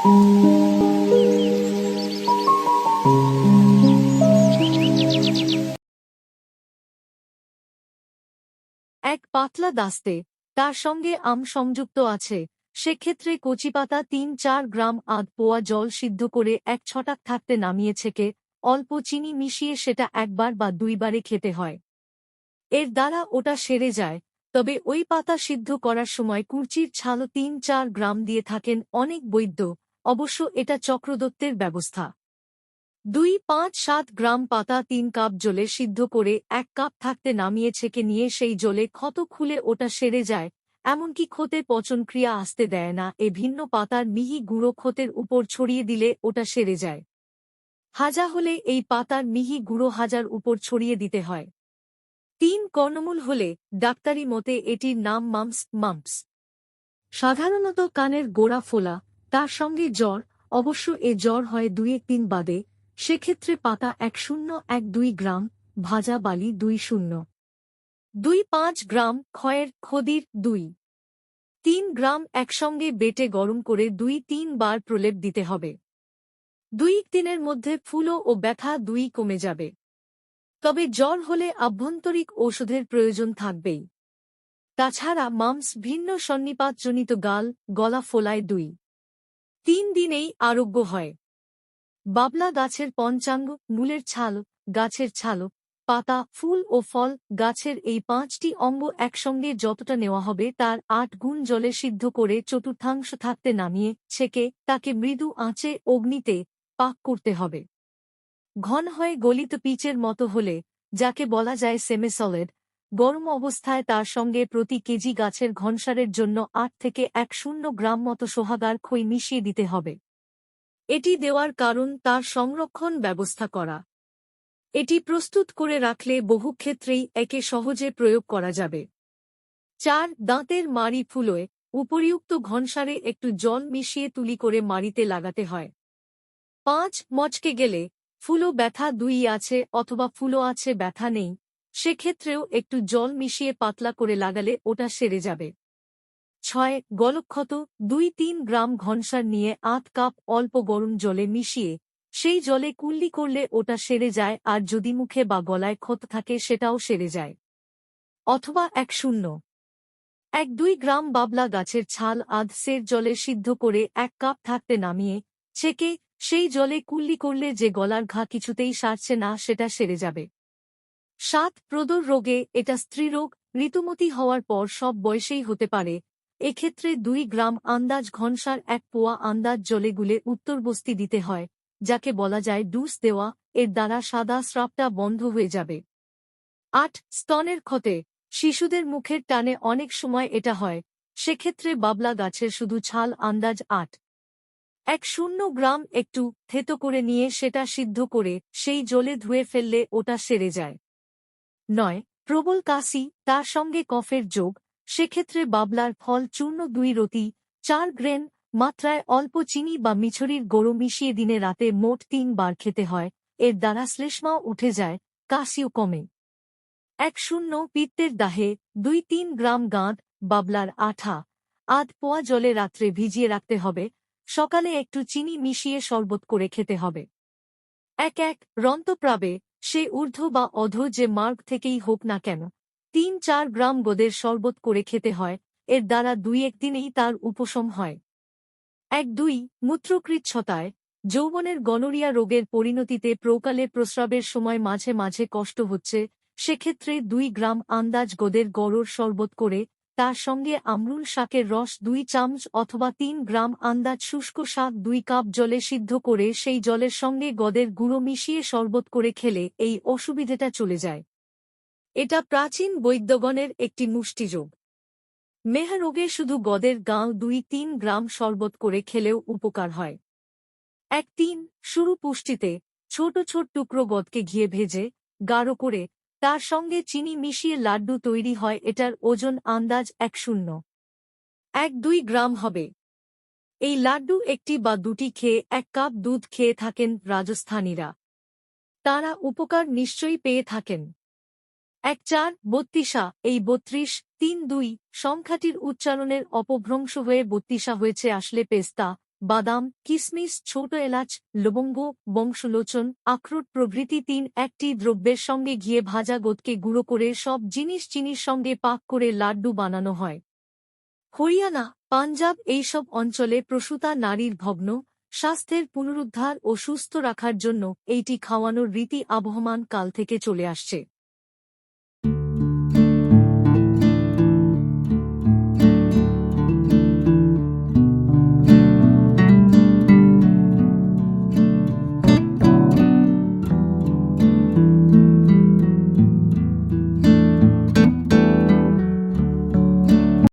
এক পাতলা দাস্তে, তার সঙ্গে আম সংযুক্ত আছে। সেক্ষেত্রে কচিপাতা তিন চার গ্রাম আধ পোয়া জল সিদ্ধ করে এক ছটাক থাকতে নামিয়ে ছেঁকে অল্প চিনি মিশিয়ে সেটা একবার বা দুইবারে খেতে হয়। এর দ্বারা ওটা সেরে যায়, তবে ওই পাতা সিদ্ধ করার সময় কুর্চির ছালও তিন চার গ্রাম দিয়ে থাকেন অনেক বৈদ্য। অবশ্য এটা চক্রদত্তের ব্যবস্থা। দুই পাঁচ সাত গ্রাম পাতা তিন কাপ জলে সিদ্ধ করে এক কাপ থাকতে নামিয়ে ছেঁকে নিয়ে সেই জলে ক্ষত খুলে ওটা সেরে যায়, এমনকি ক্ষতে পচনক্রিয়া আসতে দেয় না, এ ভিন্ন পাতার মিহি গুঁড়ো ক্ষতের উপর ছড়িয়ে দিলে ওটা সেরে যায়। হাজা হলে এই পাতার মিহি গুঁড়ো হাজার উপর ছড়িয়ে দিতে হয়। তিন কর্ণমূল হলে ডাক্তারি মতে এটির নাম মামস মাম্পস সাধারণত কানের গোড়া ফোলা তার সঙ্গে জ্বর, অবশ্য এ জ্বর হয় দুই দিন বাদে, সেক্ষেত্রে পাতা এক শূন্য এক দুই গ্রাম, ভাজা বালি দুই শূন্য। দুই পাঁচ গ্রাম ক্ষয়ের খদির দুই। তিন গ্রাম একসঙ্গে বেটে গরম করে দুই তিন বার প্রলেপ দিতে হবে। দুই দিনের মধ্যে ফুলো ও ব্যথা দুই কমে যাবে। তবে জ্বর হলে আভ্যন্তরিক ঔষধের প্রয়োজন থাকবেই। তাছাড়া মামস ভিন্ন সন্নিপাতজনিত গাল, গলা ফোলায় দুই। তিন দিনেই আরোগ্য হয়। বাবলা গাছের পঞ্চাঙ্গ, মূলের ছাল, গাছের ছাল, পাতা, ফুল ও ফল, গাছের এই পাঁচটি অঙ্গ একসঙ্গে যতটা নেওয়া হবে তার আট গুণ জলে সিদ্ধ করে চতুর্থাংশ থাকতে নামিয়ে ছেকে তাকে মৃদু আঁচে অগ্নিতে পাক করতে হবে। ঘন হয়ে গলিত পিচের মতো হলে, যাকে বলা যায় সেমিসলিড গরম অবস্থায় তার সঙ্গে প্রতি কেজি গাছের ঘনসারের জন্য আট থেকে এক শূন্য গ্রাম মতো সোহাগার খই মিশিয়ে দিতে হবে। এটি দেওয়ার কারণ তার সংরক্ষণ ব্যবস্থা করা। এটি প্রস্তুত করে রাখলে বহু ক্ষেত্রেই একে সহজে প্রয়োগ করা যাবে। চার, দাঁতের মাড়ি ফুলোয় উপরিউক্ত ঘনসারে একটু জল মিশিয়ে তুলি করে মাড়িতে লাগাতে হয়। পাঁচ, মচকে গেলে ফুলো ব্যথা দুই আছে অথবা ফুলো আছে ব্যথা নেই সেক্ষেত্রেও একটু জল মিশিয়ে পাতলা করে লাগালে ওটা সেরে যাবে। ছয়, গলক্ষত দুই তিন গ্রাম ঘনসার নিয়ে আধ কাপ অল্প গরম জলে মিশিয়ে সেই জলে কুল্লি করলে ওটা সেরে যায় আর যদি মুখে বা গলায় ক্ষত থাকে সেটাও সেরে যায়। অথবা এক শূন্য। এক দুই গ্রাম বাবলা গাছের ছাল আধ সের জলে সিদ্ধ করে এক কাপ থাকতে নামিয়ে ছেকে সেই জলে কুল্লি করলে যে গলার ঘা কিছুতেই সারছে না সেটা সেরে যাবে। সাত প্রদর রোগে এটা স্ত্রীরোগ ঋতুমতি হওয়ার পর সব বয়সেই হতে পারে। এক্ষেত্রে দুই গ্রাম আন্দাজ ঘনসার এক পোয়া আন্দাজ জলে গুলে উত্তরবস্তি দিতে হয়, যাকে বলা যায় ডুস দেওয়া, এর দ্বারা সাদা স্রাবটা বন্ধ হয়ে যাবে। আট, স্তনের ক্ষতে। শিশুদের মুখের টানে অনেক সময় এটা হয়, সেক্ষেত্রে বাবলা গাছের শুধু ছাল আন্দাজ আট। এক শূন্য গ্রাম একটু থেতো করে নিয়ে সেটা সিদ্ধ করে সেই জলে ধুয়ে ফেললে ওটা সেরে যায়। নয়, প্রবল কাশি, তার সঙ্গে কফের যোগ, সেক্ষেত্রে বাবলার ফল চূর্ণ দুই রতি, চার গ্রেন, মাত্রায় অল্প চিনি বা মিছরির গোড়ো মিশিয়ে দিনে রাতে মোট তিন বার খেতে হয়, এর দ্বারা শ্লেষ্মাও উঠে যায়, কাশিও কমে। এক শূন্য পিত্তের দাহে, দুই তিন গ্রাম গাঁদ, বাবলার আঠা, আধ পোয়া জলে রাত্রে ভিজিয়ে রাখতে হবে, সকালে একটু চিনি মিশিয়ে শরবত করে খেতে হবে। এক এক, রন্তপ্রাবে সে ঊর্ধ্ব বা অধ যে মার্গ থেকেই হোক না কেন, তিন চার গ্রাম গোদের শরবত করে খেতে হয়, এর দ্বারা দুই একদিনেই তার উপশম হয়। এক দুই, মূত্রকৃচ্ছতায়, যৌবনের গনোরিয়া রোগের পরিণতিতে প্রকালে প্রস্রাবের সময় মাঝে মাঝে কষ্ট হচ্ছে, সেক্ষেত্রে দুই গ্রাম আন্দাজ গোদের গড়র শরবত করে তার সঙ্গে আমরুল শাকের রস দুই চামচ অথবা তিন গ্রাম আন্দাজ শুষ্ক শাক দুই কাপ জলে সিদ্ধ করে সেই জলের সঙ্গে গদের গুঁড়ো মিশিয়ে শরবত করে খেলে এই অসুবিধেটা চলে যায়। এটা প্রাচীন বৈদ্যগণের একটি মুষ্টিযোগ মেহা রোগে শুধু গদের গাঁও দুই তিন গ্রাম শরবত করে খেলেও উপকার হয়। এক তিন, শুরু পুষ্টিতে ছোট ছোট টুকরো গদকে ঘিয়ে ভেজে, গাঢ় করে তার সঙ্গে চিনি মিশিয়ে লাড্ডু তৈরি হয়, এটার ওজন আন্দাজ এক শূন্য। এক দুই গ্রাম হবে। এই লাড্ডু একটি বা দুটি খেয়ে, এক কাপ দুধ খেয়ে থাকেন রাজস্থানীরা। তারা উপকার নিশ্চয়ই পেয়ে থাকেন। এক চার বত্রিশা, এই বত্রিশ, তিন দুই, সংখ্যাটির উচ্চারণের অপভ্রংশ হয়ে বত্রিশা হয়েছে, আসলে পেস্তা। বাদাম, কিসমিস, ছোট এলাচ, লবঙ্গ, বংশলোচন, আখরোট প্রভৃতি তিন একটি দ্রব্যের সঙ্গে ঘিয়ে ভাজা গোদকে গুঁড়ো করে সব জিনিস চিনির সঙ্গে পাক করে লাড্ডু বানানো হয়। হরিয়ানা, পাঞ্জাব এইসব অঞ্চলে প্রসূতা নারীর ভগ্ন, স্বাস্থ্যের পুনরুদ্ধার ও সুস্থ রাখার জন্য এইটি খাওয়ানোর রীতি আবহমান কাল থেকে চলে আসছে।